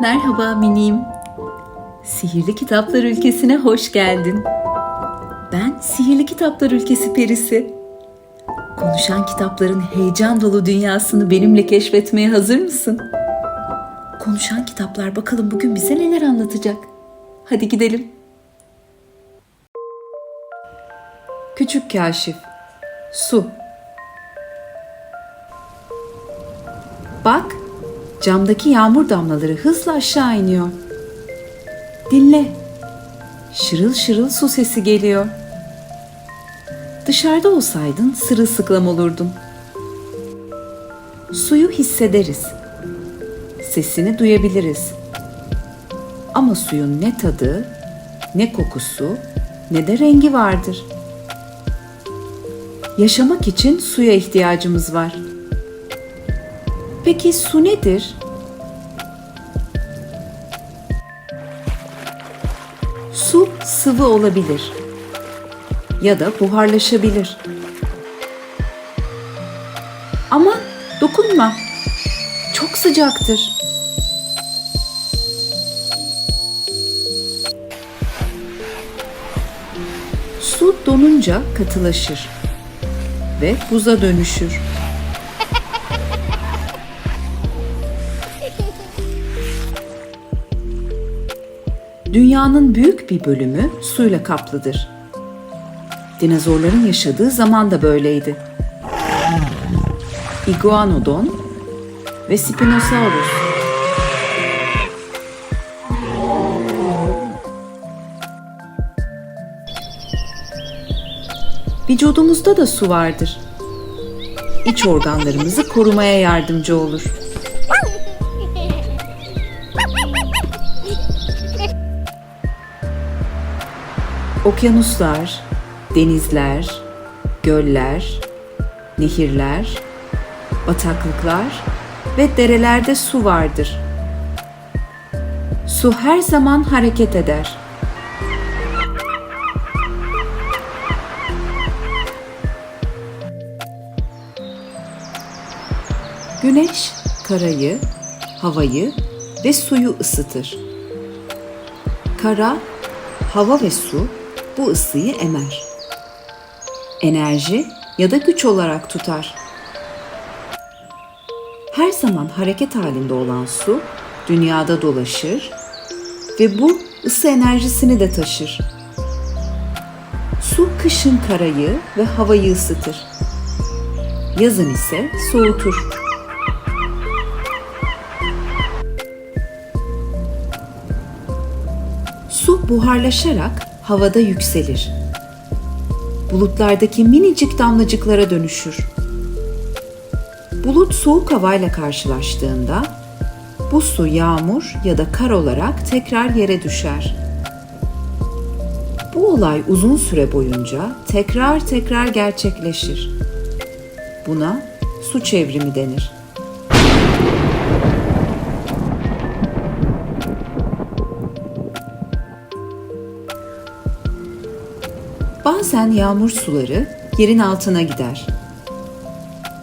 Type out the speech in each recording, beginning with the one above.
Merhaba minim. Sihirli Kitaplar Ülkesi'ne hoş geldin. Ben Sihirli Kitaplar Ülkesi perisi. Konuşan kitapların heyecan dolu dünyasını benimle keşfetmeye hazır mısın? Konuşan kitaplar bakalım bugün bize neler anlatacak. Hadi gidelim. Küçük Kaşif Su Bak, camdaki yağmur damlaları hızla aşağı iniyor. Dinle. Şırıl şırıl su sesi geliyor. Dışarıda olsaydın sırılsıklam olurdun. Suyu hissederiz. Sesini duyabiliriz. Ama suyun ne tadı, ne kokusu, ne de rengi vardır. Yaşamak için suya ihtiyacımız var. Peki su nedir? Su sıvı olabilir ya da buharlaşabilir. Ama dokunma. Çok sıcaktır. Su donunca katılaşır ve buza dönüşür. Dünyanın büyük bir bölümü suyla kaplıdır. Dinozorların yaşadığı zaman da böyleydi. Iguanodon ve Spinosaurus. Vücudumuzda da su vardır. İç organlarımızı korumaya yardımcı olur. Okyanuslar, denizler, göller, nehirler, bataklıklar ve derelerde su vardır. Su her zaman hareket eder. Güneş karayı, havayı ve suyu ısıtır. Kara, hava ve su bu ısıyı emer. Enerji ya da güç olarak tutar. Her zaman hareket halinde olan su dünyada dolaşır ve bu ısı enerjisini de taşır. Su kışın karayı ve havayı ısıtır. Yazın ise soğutur. Su buharlaşarak havada yükselir. Bulutlardaki minicik damlacıklara dönüşür. Bulut soğuk havayla karşılaştığında bu su yağmur ya da kar olarak tekrar yere düşer. Bu olay uzun süre boyunca tekrar tekrar gerçekleşir. Buna su çevrimi denir. Bazen yağmur suları yerin altına gider.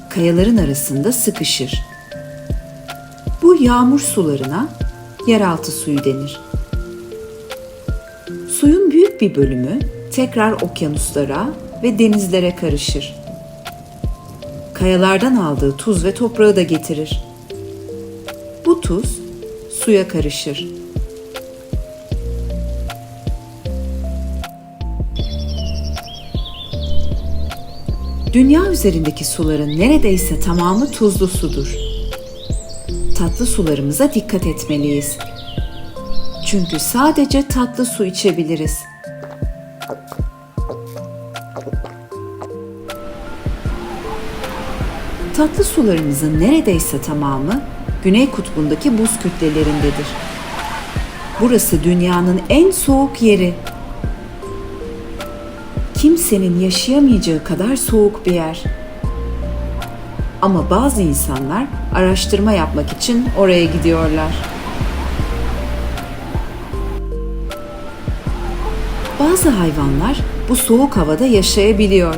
Kayaların arasında sıkışır. Bu yağmur sularına yeraltı suyu denir. Suyun büyük bir bölümü tekrar okyanuslara ve denizlere karışır. Kayalardan aldığı tuz ve toprağı da getirir. Bu tuz suya karışır. Dünya üzerindeki suların neredeyse tamamı tuzlu sudur. Tatlı sularımıza dikkat etmeliyiz. Çünkü sadece tatlı su içebiliriz. Tatlı sularımızın neredeyse tamamı Güney Kutbu'ndaki buz kütlelerindedir. Burası dünyanın en soğuk yeri kimsenin yaşayamayacağı kadar soğuk bir yer. Ama bazı insanlar araştırma yapmak için oraya gidiyorlar. Bazı hayvanlar bu soğuk havada yaşayabiliyor.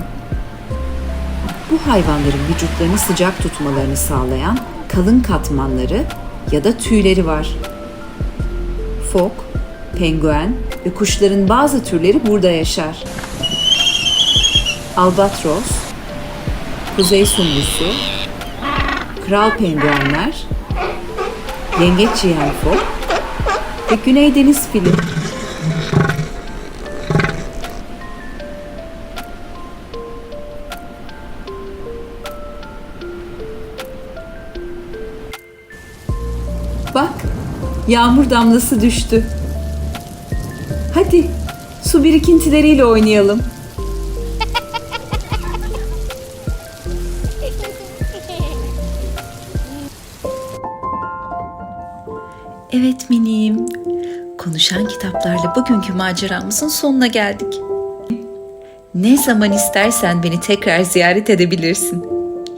Bu hayvanların vücutlarını sıcak tutmalarını sağlayan kalın katmanları ya da tüyleri var. Fok, penguen ve kuşların bazı türleri burada yaşar. Albatros, kuzey sungusu, kral penguenler, yengeç yiyen fok ve güney deniz fili. Bak, yağmur damlası düştü. Hadi, su birikintileriyle oynayalım. Evet minim. Konuşan kitaplarla bugünkü maceramızın sonuna geldik. Ne zaman istersen beni tekrar ziyaret edebilirsin.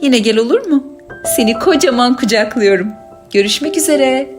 Yine gel olur mu? Seni kocaman kucaklıyorum. Görüşmek üzere.